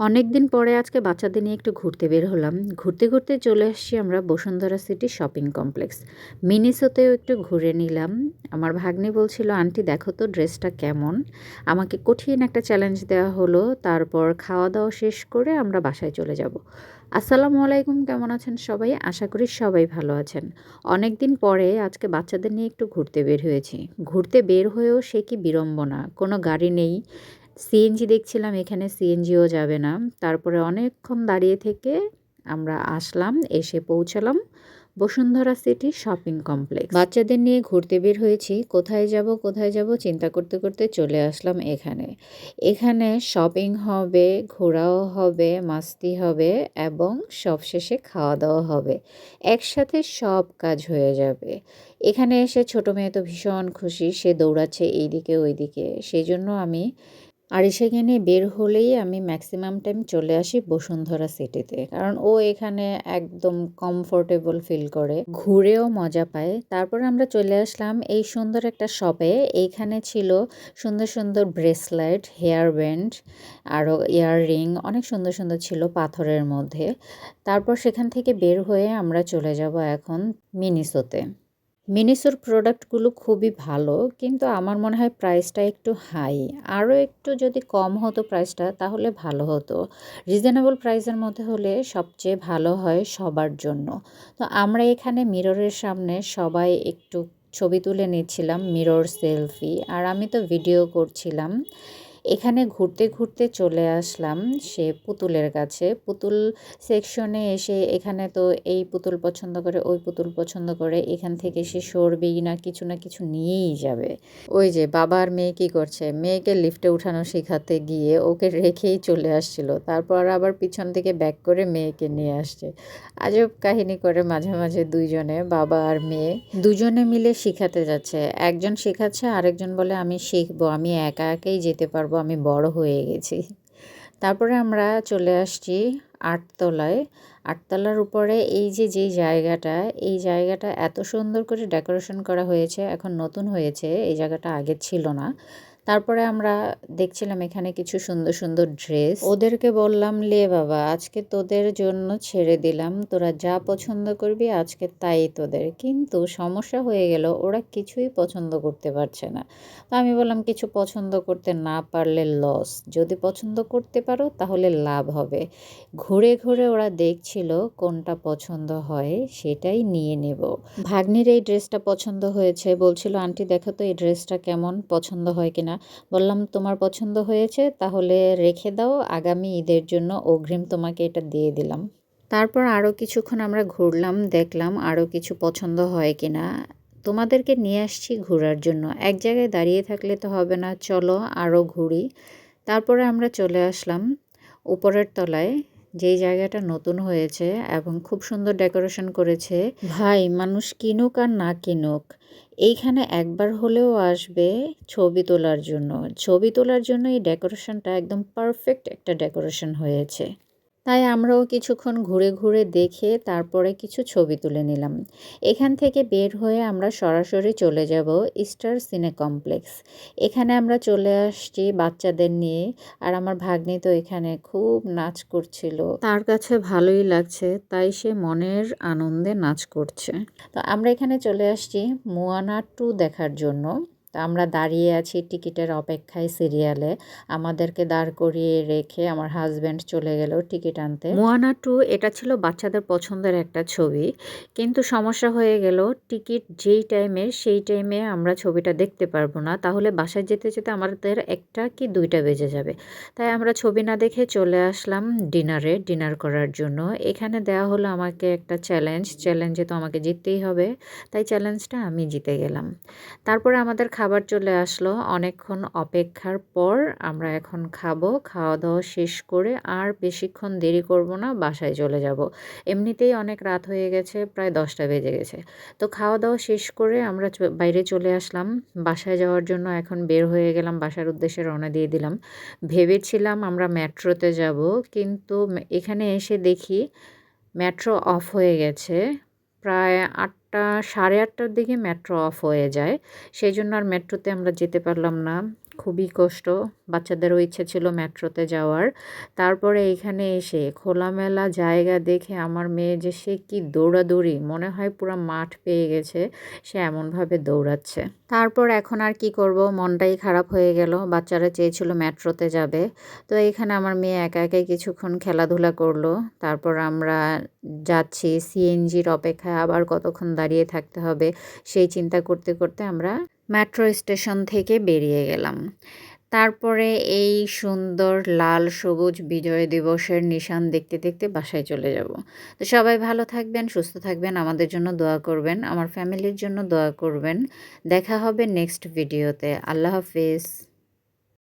অনেক দিন পরে আজকে বাচ্চাদের নিয়ে একটু ঘুরতে বের হলাম। ঘুরতে ঘুরতে চলে আসছি আমরা বসুন্ধরা সিটি শপিং কমপ্লেক্স। মিনিসোতেও একটু ঘুরে নিলাম। আমার ভাগ্নি বলছিল, আন্টি, দেখো তো ড্রেসটা কেমন? আমাকে কঠিন একটা চ্যালেঞ্জ দেওয়া হলো। তারপর খাওয়া দাওয়া শেষ করে আমরা বাসায় চলে যাব। আসসালামু আলাইকুম, কেমন আছেন সবাই? আশা করি সবাই ভালো আছেন। অনেক দিন পরে আজকে বাচ্চাদের নিয়ে একটু ঘুরতে বের হয়েছি। ঘুরতে বের হয়েও সে কি বিড়ম্বনা? কোনো গাড়ি নেই। সিএনজি দেখছিলাম, এখানে সিএনজিও যাবে না। তারপরে অনেকক্ষণ দাঁড়িয়ে থেকে আমরা আসলাম, এসে পৌঁছালাম বসুন্ধরা সিটি শপিং কমপ্লেক্স। বাচ্চাদের নিয়ে ঘুরতে বের হয়েছি, কোথায় যাব কোথায় যাব চিন্তা করতে করতে চলে আসলাম এখানে। এখানে শপিং হবে, ঘোরাও হবে, মাস্তি হবে এবং সবশেষে খাওয়া দাওয়া হবে। একসাথে সব কাজ হয়ে যাবে। এখানে এসে ছোটো মেয়ে তো ভীষণ খুশি, সে দৌড়াচ্ছে এইদিকে ওইদিকে। সেই জন্য আমি আর সেখানে বের হলেই আমি ম্যাক্সিমাম টাইম চলে আসি বসুন্ধরা সিটিতে কারণ ও এখানে একদম কমফোর্টেবল ফিল করে, ঘুরেও মজা পায়। তারপর আমরা চলে আসলাম এই সুন্দর একটা শপে এইখানে ছিল সুন্দর সুন্দর ব্রেসলেট হেয়ার ব্যান্ড আরও ইয়াররিং অনেক সুন্দর সুন্দর ছিল পাথরের মধ্যে। তারপর সেখান থেকে বের হয়ে আমরা চলে যাব এখন মিনিসোতে মিনিসোর প্রোডাক্টগুলো খুবই ভালো, কিন্তু আমার মনে হয় প্রাইসটা একটু হাই। আরও একটু যদি কম হতো প্রাইসটা, তাহলে ভালো হতো। রিজনেবল প্রাইসের মধ্যে হলে সবচেয়ে ভালো হয় সবার জন্য। তো আমরা এখানে মিররের সামনে সবাই একটু ছবি তুলে নিচ্ছিলাম, মিরর সেলফি, আর আমি তো ভিডিও করছিলাম। এখানে ঘুরতে ঘুরতে চলে আসলাম সে পুতুলের কাছে। পুতুল সেকশনে এসে এখানে তো এই পুতুল পছন্দ করে, ওই পুতুল পছন্দ করে, এখান থেকে সে সরবেই না, কিছু না কিছু নিয়েই যাবে। ওই যে বাবার মেয়ে কী করছে? মেয়েকে লিফটে উঠানো শেখাতে গিয়ে ওকে রেখেই চলে আসছিল। তারপর আবার পিছন থেকে ব্যাক করে মেয়েকে নিয়ে আসছে। আজব কাহিনী করে মাঝে মাঝে দুইজনে, বাবা আর মেয়ে। দুজনে মিলে শিখাতে যাচ্ছে। একজন শেখাচ্ছে, আরেকজন বলে, আমি শিখব, আমি একা একাই যেতে পারব আমি বড় হয়ে গেছি। তারপরে আমরা চলে আসছি আটতলায়। আটতলার উপরে এই যে যে জায়গাটা, এই জায়গাটা এত সুন্দর করে ডেকোরেশন করা হয়েছে, এখন নতুন হয়েছে। এই জায়গাটা আগে ছিল না। তারপরে আমরা দেখছিলাম এখানে কিছু সুন্দর সুন্দর ড্রেস ওদেরকে বললাম, লে বাবা, আজকে তোদের জন্য ছেড়ে দিলাম। তোরা যা পছন্দ করবি আজকে তাই তোদের। কিন্তু সমস্যা হয়ে গেল, ওরা কিছুই পছন্দ করতে পারছে না। তো আমি বললাম, কিছু পছন্দ করতে না পারলে লস যদি পছন্দ করতে পারো, তাহলে লাভ হবে। ঘুরে ঘুরে ওরা দেখছিল কোনটা পছন্দ হয়, সেটাই নিয়ে নেব। ভাগ্নির এই ড্রেসটা পছন্দ হয়েছে। বলছিল, আন্টি, দেখো তো এই ড্রেসটা কেমন? পছন্দ হয় কিনা? বললাম, তোমার পছন্দ হয়েছে, তাহলে রেখে দাও, আগামী ঈদের জন্য অগ্রিম তোমাকে এটা দিয়ে দিলাম। তারপর আরও কিছুক্ষণ আমরা ঘুরলাম, দেখলাম আরও কিছু পছন্দ হয় কিনা। তোমাদেরকে নিয়ে আসছি ঘোরার জন্য। এক জায়গায় দাঁড়িয়ে থাকলে তো হবে না, চলো আরও ঘুরি। তারপরে আমরা চলে আসলাম উপরের তলায়। যেই জায়গাটা নতুন হয়েছে এবং খুব সুন্দর ডেকোরেশন করেছে, ভাই মানুষ কিনুক আর না কিনুক, এইখানে একবার হলেও আসবে ছবি তোলার জন্য। ছবি তোলার জন্য এই ডেকোরেশনটা একদম পারফেক্ট একটা ডেকোরেশন হয়েছে। তাই আমরাও কিছুক্ষণ ঘুরে ঘুরে দেখে তারপরে কিছু ছবি তুলে নিলাম। এখান থেকে বের হয়ে আমরা সরাসরি চলে যাব ইস্টার সিনে কমপ্লেক্স এখানে আমরা চলে আসছি বাচ্চাদের নিয়ে আর আমার ভাগ্নি তো এখানে খুব নাচ করছিল। তার কাছে ভালোই লাগছে, তাই সে মনের আনন্দে নাচ করছে। তো আমরা এখানে চলে আসছি মোয়ানা টু দেখার জন্য। তা আমরা দাঁড়িয়ে আছি টিকিটের অপেক্ষায় সিরিয়ালে। আমাদেরকে দাঁড় করিয়ে রেখে আমার হাজব্যান্ড চলে গেল টিকিট আনতে। মোয়ানা টু, এটা ছিল বাচ্চাদের পছন্দের একটা ছবি। কিন্তু সমস্যা হয়ে গেল, টিকিট যেই টাইমে, সেই টাইমে আমরা ছবিটা দেখতে পারব না। তাহলে বাসায় যেতে যেতে আমাদের একটা কি দুইটা বেজে যাবে। তাই আমরা ছবি না দেখে চলে আসলাম ডিনারে, ডিনার করার জন্য। এখানে দেওয়া হলো আমাকে একটা চ্যালেঞ্জ চ্যালেঞ্জে তো আমাকে জিততেই হবে। তাই চ্যালেঞ্জটা আমি জিতে গেলাম। তারপরে আমাদের খাবার চলে আসলো। অনেকক্ষণ অপেক্ষার পর আমরা এখন খাব খাওয়া দাওয়া শেষ করে আর বেশিক্ষণ দেরি করব না, বাসায় চলে যাব। এমনিতেই অনেক রাত হয়ে গেছে, প্রায় দশটা বেজে গেছে। তো খাওয়া দাওয়া শেষ করে আমরা বাইরে চলে আসলাম। বাসায় যাওয়ার জন্য এখন বের হয়ে গেলাম, বাসার উদ্দেশ্যে রওনা দিয়ে দিলাম। ভেবেছিলাম আমরা মেট্রোতে যাব, কিন্তু এখানে এসে দেখি মেট্রো অফ হয়ে গেছে। প্রায় আটটা, সাড়ে আটটার দিকে মেট্রো অফ হয়ে যায়। সেই জন্য আর মেট্রোতে আমরা যেতে পারলাম না। খুবই কষ্ট। বাচ্চাদেরও ইচ্ছে ছিল মেট্রোতে যাওয়ার। তারপরে এখানে এসে খোলামেলা জায়গা দেখে আমার মেয়ে যে সে কি দৌড়াদৌড়ি, মনে হয় পুরো মাঠ পেয়ে গেছে, সে এমনভাবে দৌড়াচ্ছে। তারপর এখন আর কি করব? মনটাই খারাপ হয়ে গেল। বাচ্চারা চেয়েছিল মেট্রোতে যাবে। তো এখানে আমার মেয়ে একা একাই কিছুক্ষণ খেলাধুলা করল। তারপর আমরা যাচ্ছি সিএনজির অপেক্ষায়। আবার কতক্ষণ দাঁড়িয়ে থাকতে হবে সেই চিন্তা করতে করতে আমরা মেট্রো স্টেশন থেকে বেরিয়ে গেলাম। তারপরে এই সুন্দর লাল, সবুজ বিজয় দিবসের নিশান দেখতে দেখতে বাসায় চলে যাব। তো সবাই ভালো থাকবেন, সুস্থ থাকবেন, আমাদের জন্য দোয়া করবেন, আমার ফ্যামিলির জন্য দোয়া করবেন। দেখা হবে নেক্সট ভিডিওতে। আল্লাহ হাফিজ।